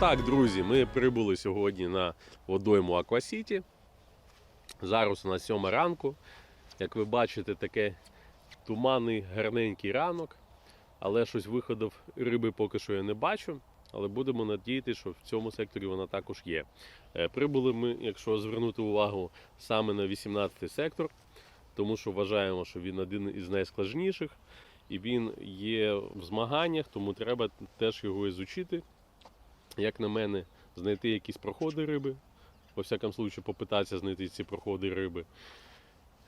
так, друзі, ми прибули сьогодні на водойму Аквасіті. Зараз у нас 7 ранку. Як ви бачите, таке туманний, гарненький ранок. Але щось виходів риби поки що я не бачу. Але будемо надіятися, що в цьому секторі вона також є. Е, Прибули ми, якщо звернути увагу, саме на 18 сектор, тому що вважаємо, що він один із найскладніших. І він є в змаганнях, тому треба теж його ізучити. Як на мене, знайти якісь проходи риби. Во всякому случаю, попитатися знайти ці проходи риби.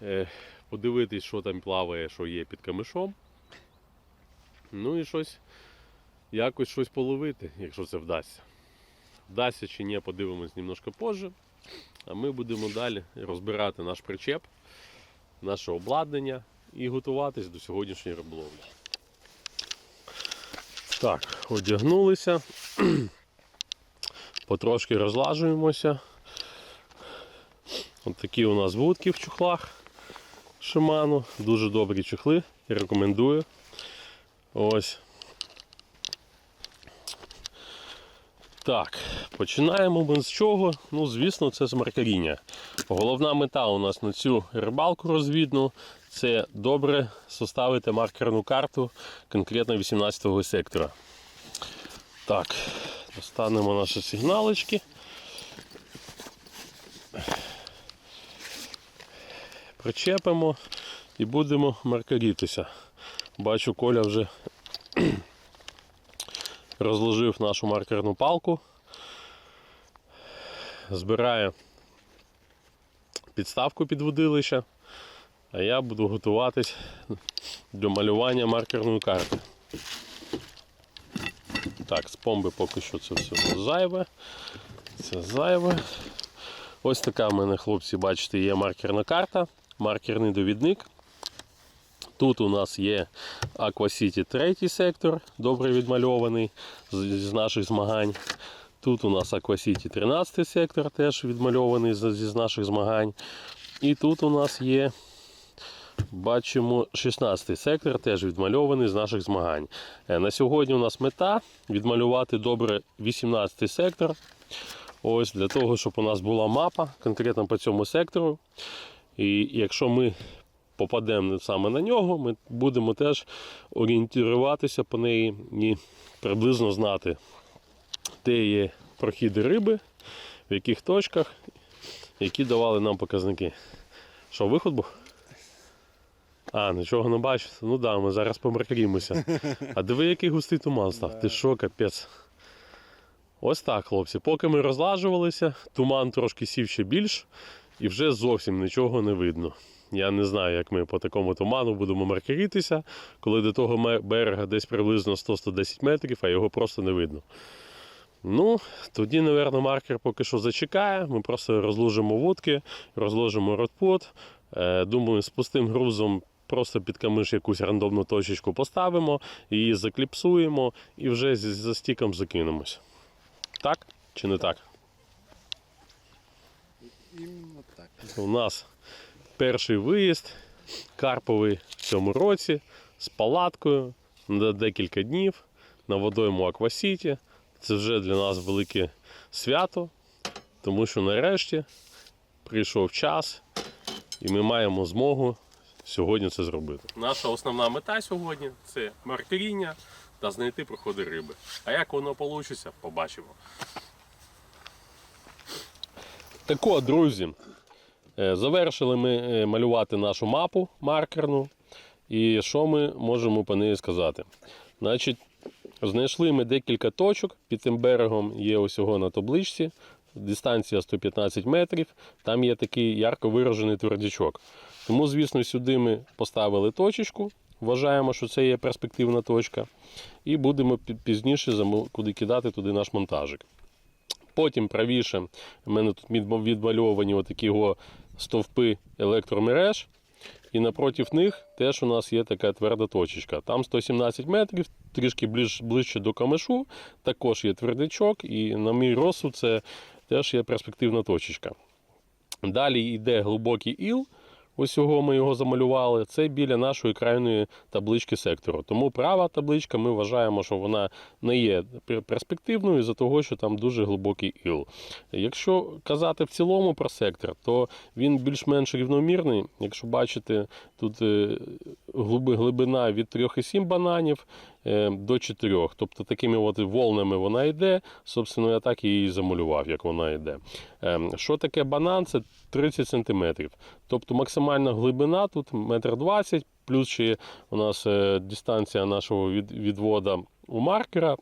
Е, подивитись, що там плаває, що є під камишом. Ну і щось, якось щось половити, якщо це вдасться. Вдасться чи ні, подивимось немножко позже. А ми будемо далі розбирати наш причеп, наше обладнання і готуватись до сьогоднішньої риболовлі. Так, одягнулися. Потрошки розлажуємося. От такі у нас вудки в чухлах Шиману. Дуже добрі чехли. Рекомендую. Ось. Так, починаємо ми з чого? Ну, звісно, це з маркаріння. Головна мета у нас на цю рибалку розвідну це добре составити маркерну карту конкретно 18-го сектора. Так, достанемо наші сигналочки. Причепимо і будемо маркарітися. Бачу, Коля вже розложив нашу маркерну палку, збирає підставку під водилище, а я буду готуватись до малювання маркерної карти. Так, з помби поки що це все зайве. Це зайве. Ось така в мене, хлопці, бачите, є маркерна карта, маркерний довідник. Тут у нас є Aqua City третій сектор, добре відмальований з, наших змагань. Тут у нас Aqua City 13 сектор, теж відмальований з, з наших змагань. І тут у нас є, бачимо, 16-й сектор, теж відмальований з наших змагань. Е, На сьогодні у нас мета відмалювати добре 18 сектор. Ось для того, щоб у нас була мапа конкретно по цьому сектору. І якщо ми попадемо саме на нього, ми будемо теж орієнтуватися по неї і приблизно знати, де є прохіди риби, в яких точках, які давали нам показники. Що, виход був? А, нічого не бачите? Ну так, да, ми зараз помаркарімося. А диви, який густий туман став. Ти що, капець? Ось так, хлопці. Поки ми розлажувалися, туман трошки сів ще більш і вже зовсім нічого не видно. Я не знаю, як ми по такому туману будемо маркеритися, коли до того берега десь приблизно 100-110 метрів, а його просто не видно. Ну, тоді, мабуть, маркер поки що зачекає. Ми просто розложимо вудки, розложимо ротпот. Е, Думаю, з пустим грузом просто під камиш якусь рандомну точечку поставимо, її закліпсуємо і вже з- за стіком закинемось. Так чи не так? Так. У нас перший виїзд карповий в цьому році з палаткою на декілька днів на водойму Аквасіті. Це вже для нас велике свято, тому що нарешті прийшов час і ми маємо змогу сьогодні це зробити. Наша основна мета сьогодні це маркеріння та знайти проходи риби. А як воно вийде, побачимо. Так от, друзі, Е, Завершили ми е, малювати нашу мапу маркерну. І що ми можемо по неї сказати? Значить, знайшли ми декілька точок під тим берегом, є ось його на табличці. Дистанція 115 метрів, там є такий ярко виражений твердячок. Тому, звісно, сюди ми поставили точечку, вважаємо, що це є перспективна точка. І будемо пізніше куди кидати туди наш монтажик. Потім правіше в мене тут відмальовані отакі стовпи електромереж. І напроти них теж у нас є така тверда точечка. Там 117 метрів, трішки ближ, ближче до камешу, також є твердячок, і на мій розсуд це теж є перспективна точечка. Далі йде глибокий іл, ось його ми його замалювали, це біля нашої крайньої таблички сектору. Тому права табличка ми вважаємо, що вона не є пер- перспективною за того, що там дуже глибокий іл. Якщо казати в цілому про сектор, то він більш-менш рівномірний. Якщо бачите, тут е, глибина від 3,7 бананів до 4. Тобто такими от волнами вона йде. Собственно, я так її замалював, як вона йде. Ем, Що таке банан? Це 30 см. Тобто максимальна глибина тут 1,20 м, плюс ще у нас е, дистанція нашого від, відвода у маркера.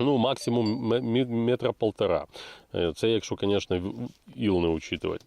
Ну, максимум метра полтора. Е, Це якщо, звісно, іл не учитувати.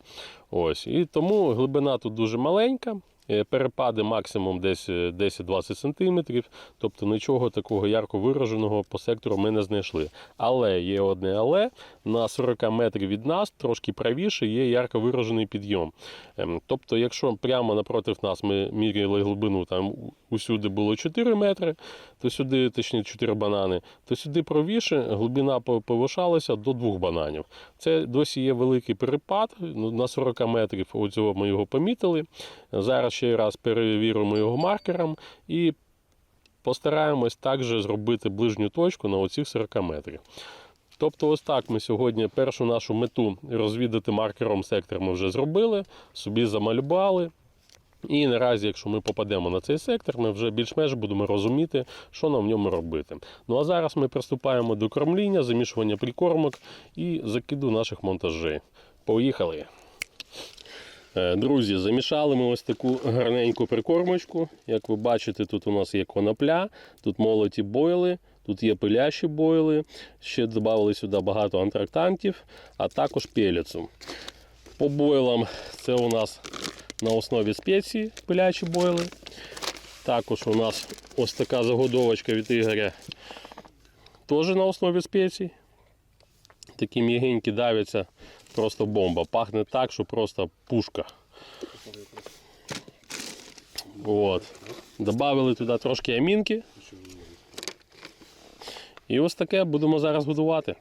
Ось. І тому глибина тут дуже маленька. Е, Перепади максимум десь е, 10-20 см, тобто нічого такого ярко вираженого по сектору ми не знайшли. Але є одне але на 40 метрів від нас, трошки правіше, є ярко виражений підйом. Ем, Тобто, якщо прямо напроти нас ми міряли глибину, там усюди було 4 метри, то сюди, точніше 4 банани, то сюди правіше глибина повишалася до 2 бананів. Це досі є великий перепад ну, на 40 метрів. Оцього ми його помітили. Зараз ще раз перевіримо його маркером і постараємось також зробити ближню точку на оцих 40 метрів. Тобто, ось так ми сьогодні першу нашу мету розвідати маркером сектор ми вже зробили, собі замалювали. І наразі, якщо ми попадемо на цей сектор, ми вже більш-менш будемо розуміти, що нам в ньому робити. Ну а зараз ми приступаємо до кормління, замішування прикормок і закиду наших монтажей. Поїхали! Е, Друзі, замішали ми ось таку гарненьку прикормочку. Як ви бачите, тут у нас є конопля, тут молоті бойли, тут є пилящі бойли, ще додали сюди багато антрактантів, а також пелецу. По бойлам це у нас на основі спеції пилячі бойли. Також у нас ось така загодовочка від Ігоря. Теж на основі спецій. Такі м'ягенькі давляться, просто бомба. Пахне так, що просто пушка. От. Добавили туди трошки амінки. І ось таке будемо зараз будувати.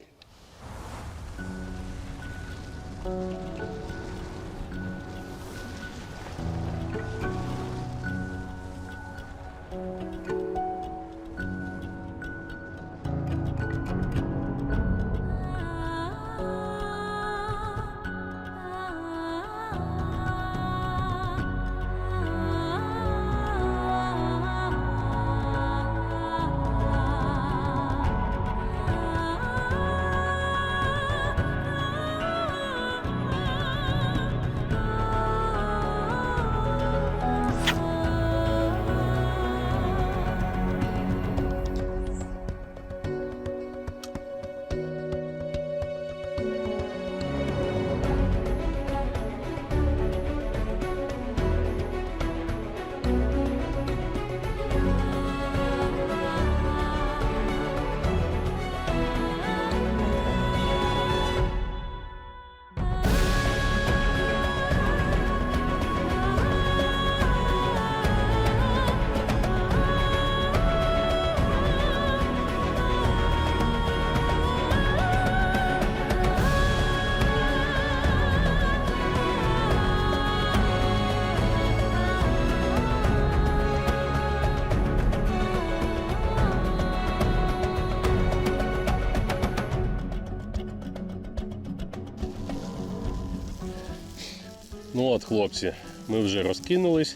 От, хлопці, ми вже розкинулись,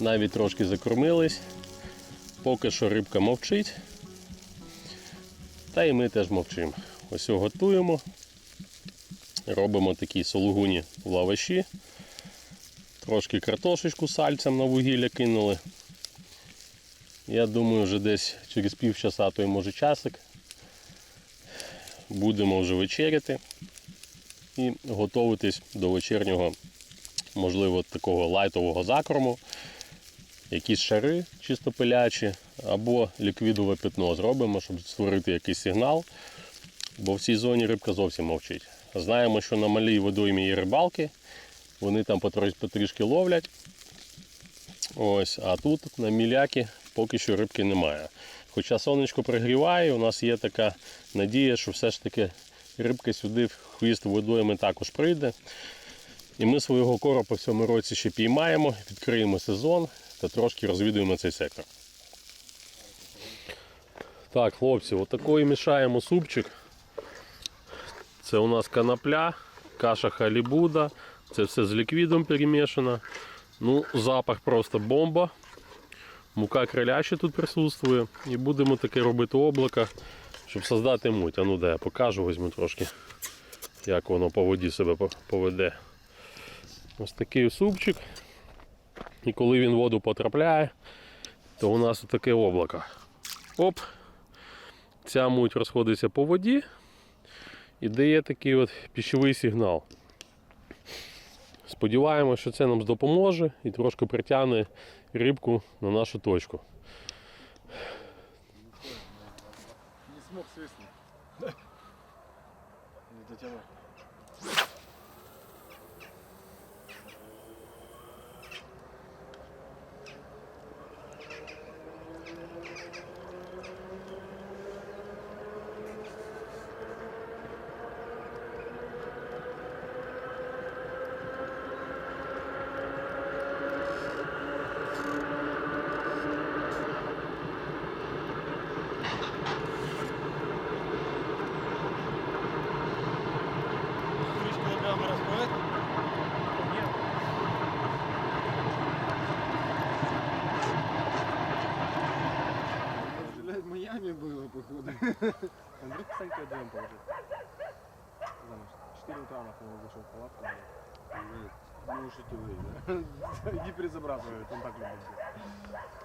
навіть трошки закормились. Поки що рибка мовчить. Та і ми теж мовчимо. Ось його готуємо. Робимо такі сологуні в лаваші. Трошки картошечку сальцем на вугілля кинули. Я думаю, вже десь через півчаса, то й може часик. Будемо вже вечеряти і готуватись до вечірнього можливо, такого лайтового закорму, якісь шари чисто пилячі, або ліквідове пятно зробимо, щоб створити якийсь сигнал. Бо в цій зоні рибка зовсім мовчить. Знаємо, що на малій водоймі є рибалки, вони там потрішки ловлять. Ось, а тут на міляки поки що рибки немає. Хоча сонечко пригріває, у нас є така надія, що все ж таки рибка сюди в хвіст водойми також прийде. І ми свого коропа в цьому році ще піймаємо, відкриємо сезон та трошки розвідуємо цей сектор. Так, хлопці, отакий мішаємо супчик. Це у нас канапля, каша халібуда, це все з ліквідом перемішано. Ну, запах просто бомба. Мука криля ще тут присутствує. І будемо таке робити облако, щоб создати муть. А ну де я покажу, візьму трошки, як воно по воді себе поведе. Ось такий супчик. І коли він в воду потрапляє, то у нас таке облако. Оп! Ця муть розходиться по воді і дає такий от піщовий сигнал. Сподіваємося, що це нам допоможе і трошки притягне рибку на нашу точку. Не смог свистнуть. Не дотянул. походу. Андрюх, кстати, отдаем положить. Потому что 4 утра нахуй он зашел в палатку. блядь. Ну уж и ты выйди, да? Иди перезабрасывай, он так любит.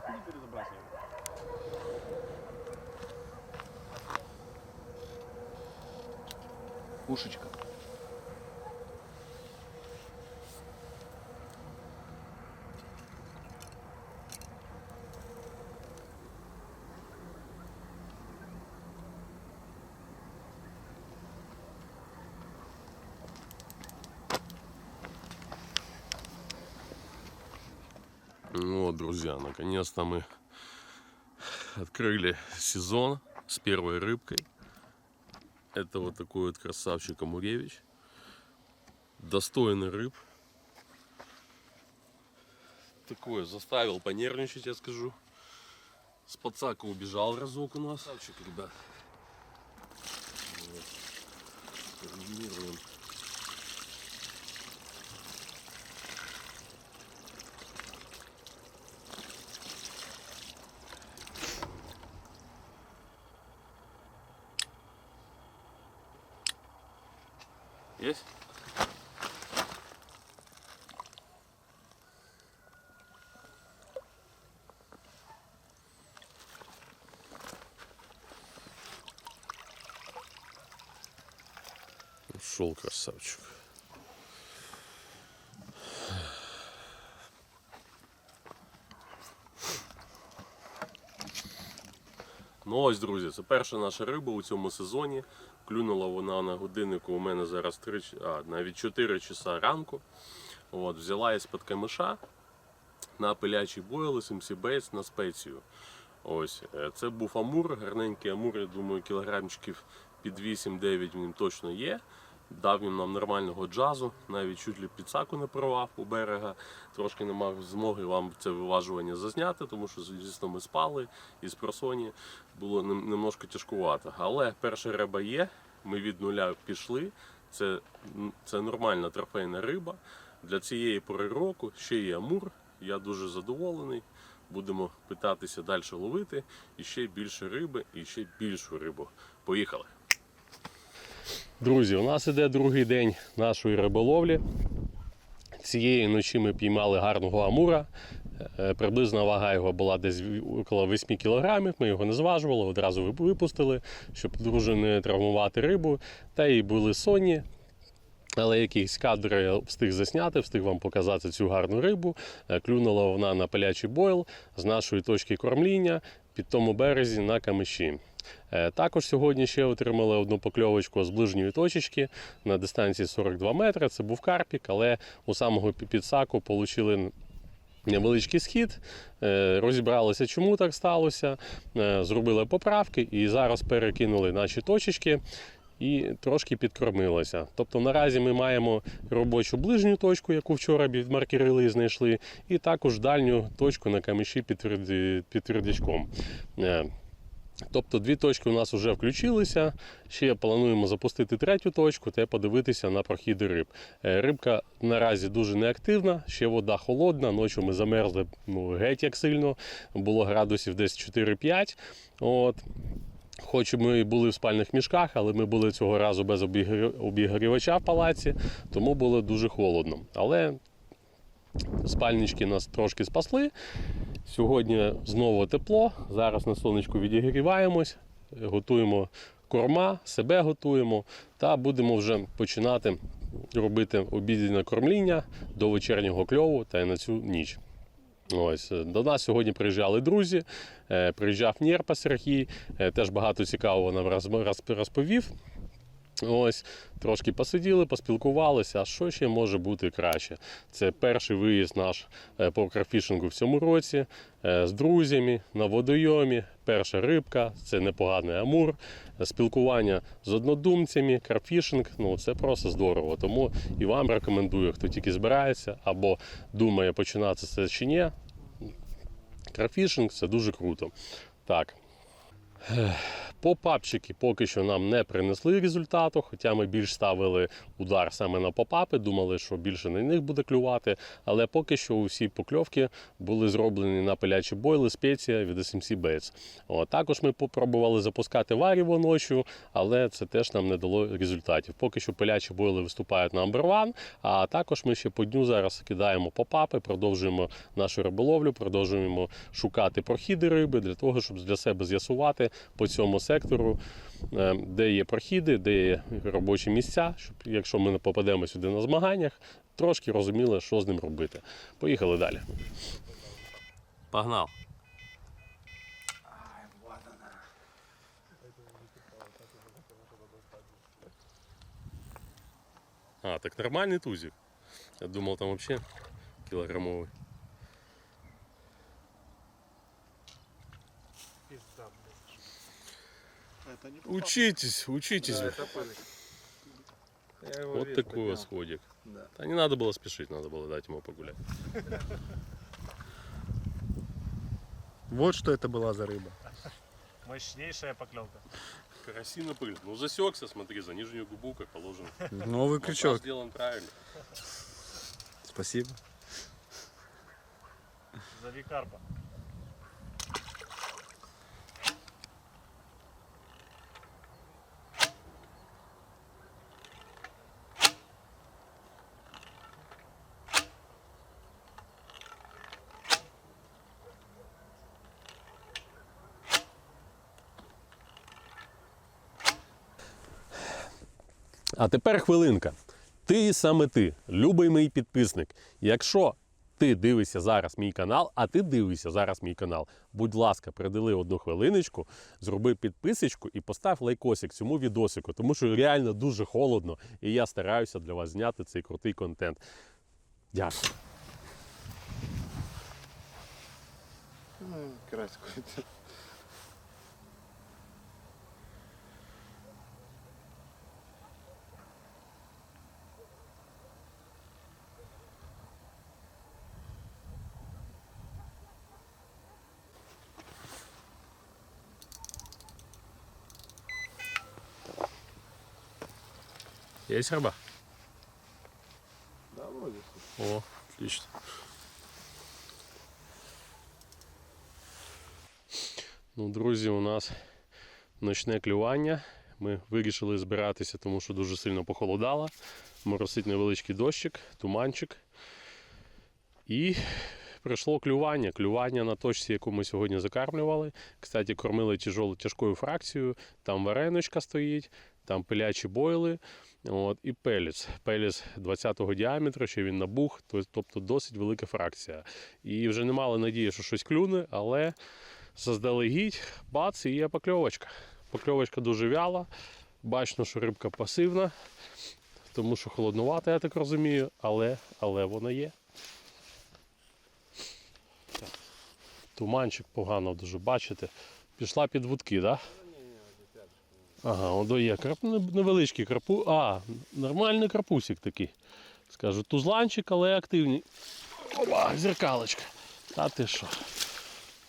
Иди перезабрасывай. Пушечка. Друзья, наконец-то мы открыли сезон с первой рыбкой. Это вот такой вот красавчик Амуревич. Достойный рыб. Такое заставил понервничать, я скажу. С подсака убежал разок у нас. Красавчик, ребят. Есть? Ушел красавчик. Ну ось, друзі, це перша наша риба у цьому сезоні. Клюнула вона на годиннику у мене зараз 3, а, навіть 4 часа ранку. От, взяла із-під камиша на пилячий бойл SMC Baits на спецію. Ось, е, це був амур, гарненький амур, я думаю, кілограмчиків під 8-9 він точно є. Дав він нам нормального джазу, навіть чуть ли підсаку не порвав у берега. Трошки не мав змоги вам це виважування зазняти, тому що, звісно, ми спали і з просоні було немножко тяжкувато. Але перша риба є, ми від нуля пішли. Це, це нормальна трофейна риба. Для цієї пори року ще є амур. Я дуже задоволений. Будемо питатися далі ловити і ще більше риби, і ще більшу рибу. Поїхали! Друзі, у нас іде другий день нашої риболовлі. Цієї ночі ми піймали гарного амура. Е, Приблизна вага його була десь около 8 кг. Ми його не зважували, одразу випустили, щоб дуже не травмувати рибу. Та й були сонні. Але якісь кадри я встиг засняти, встиг вам показати цю гарну рибу. Е, Клюнула вона на палячий бойл з нашої точки кормління під тому березі на камиші. Е, Також сьогодні ще отримали одну покльовочку з ближньої точечки на дистанції 42 метри. Це був карпік, але у самого підсаку отримали невеличкий схід. Е, Розібралися, чому так сталося. е, Зробили поправки і зараз перекинули наші точечки. І трошки підкормилася. Тобто наразі ми маємо робочу ближню точку, яку вчора відмаркерили і знайшли, і також дальню точку на каміші під твердячком. Е, Тобто дві точки у нас вже включилися. Ще плануємо запустити третю точку та подивитися на прохіди риб. Е, Рибка наразі дуже неактивна, ще вода холодна. Ночі ми замерзли ну, геть як сильно, було градусів десь 4-5. От. Хоч ми і були в спальних мішках, але ми були цього разу без обігрівача в палаці, тому було дуже холодно. Але спальнички нас трошки спасли. Сьогодні знову тепло. Зараз на сонечку відігріваємось, готуємо корма, себе готуємо та будемо вже починати робити обідне кормління до вечірнього кльову та й на цю ніч. Ось е, до нас сьогодні приїжджали друзі. е, Приїжджав Нєрпа Сергій, е, теж багато цікавого нам розповів. Ось трошки посиділи, поспілкувалися. А що ще може бути краще? Це перший виїзд наш по карфішингу в цьому році з друзями на водойомі. Перша рибка, це непоганий амур, спілкування з однодумцями, карфішинг. Ну це просто здорово. Тому і вам рекомендую, хто тільки збирається або думає починати це чи ні. Карфішинг це дуже круто. Так. Попапчики поки що нам не принесли результату, хоча ми більш ставили удар саме на попапи, думали, що більше на них буде клювати. Але поки що усі покльовки були зроблені на пилячі бойли спеція від SMC Baits. О, також ми попробували запускати варіво ночі, але це теж нам не дало результатів. Поки що пилячі бойли виступають на one, а також ми ще по дню зараз кидаємо попапи, продовжуємо нашу риболовлю, продовжуємо шукати прохіди риби для того, щоб для себе з'ясувати по цьому сектору, е, де є прохіди, де є робочі місця, щоб якщо ми не попадемо сюди на змаганнях, трошки розуміли, що з ним робити. Поїхали далі. Погнав. А, так нормальний тузик. Я думал, там вообще килограммовый. Это не Учитесь, учитесь. Да, это пыль. Я его вот такой поднял. восходик. Да. Да не надо было спешить, надо было дать ему погулять. Вот что это была за рыба. Мощнейшая поклевка. Карасина пыль. Ну засекся, смотри, за нижнюю губу, как положено. Новый Монтаж крючок. сделан правильно. Спасибо. Зови карпа. А тепер хвилинка. Ти і саме ти, любий мій підписник. Якщо ти дивишся зараз мій канал, а ти дивишся зараз мій канал, будь ласка, приділи одну хвилиночку, зроби підписочку і постав лайкосик цьому відосику, тому що реально дуже холодно, і я стараюся для вас зняти цей крутий контент. Дякую. Ну, карась Есть рыба? Да, вроде. О, отлично. Ну, друзі, у нас ночне клювання. Ми вирішили збиратися, тому що дуже сильно похолодало. Моросить невеличкий дощик, туманчик. І прийшло клювання. Клювання на точці, яку ми сьогодні закармлювали. Кстати, кормили тяжкою фракцією. Там вареночка стоїть, там пилячі бойли. От, і пеліс. Пеліс 20-го діаметру, ще він набух, тобто досить велика фракція. І вже не мали надії, що щось клюне, але заздалегідь, бац, і є покльовочка. Покльовочка дуже вяла. Бачно, що рибка пасивна, тому що холоднувата, я так розумію, але, але вона є. Туманчик погано дуже бачите. Пішла під вудки, так? Да? Ага, он є крап... невеличкий крапу. А, нормальний крапусик такий. Скажу, тузланчик, але активний. Опа, зеркалочка. Та ти що?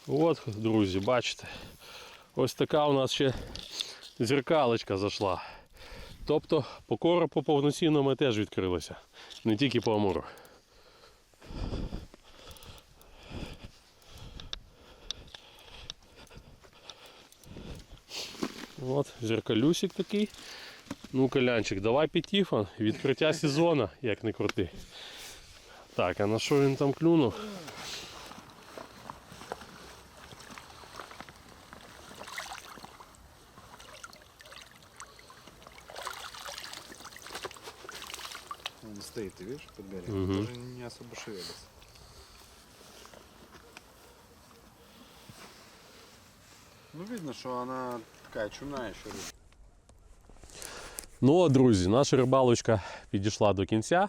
От, друзі, бачите. Ось така у нас ще зеркалочка зайшла. Тобто по коропу повноцінно ми теж відкрилися. Не тільки по амуру. От, зеркалюсик такий. Ну, колянчик, давай пітіфон. Відкриття сезону, як не крути. Так, а на що він там клюнув? Он стоит, ты видишь, под берегом. Мгм. Даже не особо шевелится. Ну, видно, что она такая чумная еще рыба. Ну, друзі, наша рибалочка підійшла до кінця.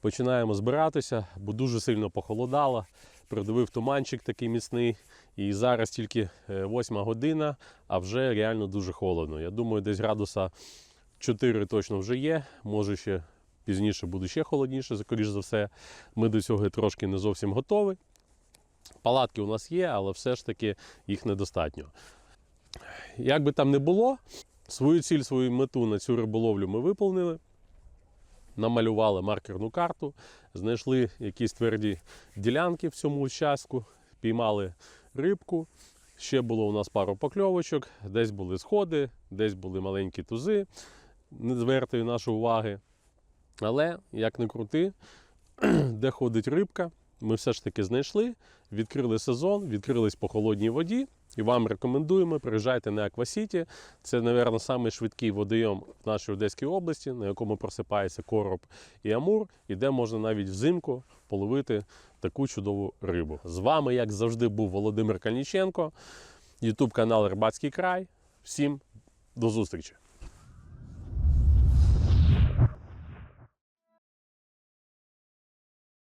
Починаємо збиратися, бо дуже сильно похолодало. Придивив туманчик такий міцний. І зараз тільки 8 година, а вже реально дуже холодно. Я думаю, десь градуса 4 точно вже є. Може ще пізніше буде ще холодніше, скоріш за все. Ми до цього трошки не зовсім готові. Палатки у нас є, але все ж таки їх недостатньо. Як би там не було, Свою ціль, свою мету на цю риболовлю ми виповнили. Намалювали маркерну карту, знайшли якісь тверді ділянки в цьому участку, піймали рибку. Ще було у нас пару покльовочок, десь були сходи, десь були маленькі тузи, не звертої нашої уваги. Але, як не крути, де ходить рибка, ми все ж таки знайшли, відкрили сезон, відкрились по холодній воді. І вам рекомендуємо, приїжджайте на Аквасіті. Це, мабуть, самий швидкий водойом в нашій Одеській області, на якому просипається короб і амур, і де можна навіть взимку половити таку чудову рибу. З вами, як завжди, був Володимир Кальніченко, Ютуб канал Рибацький край. Всім до зустрічі!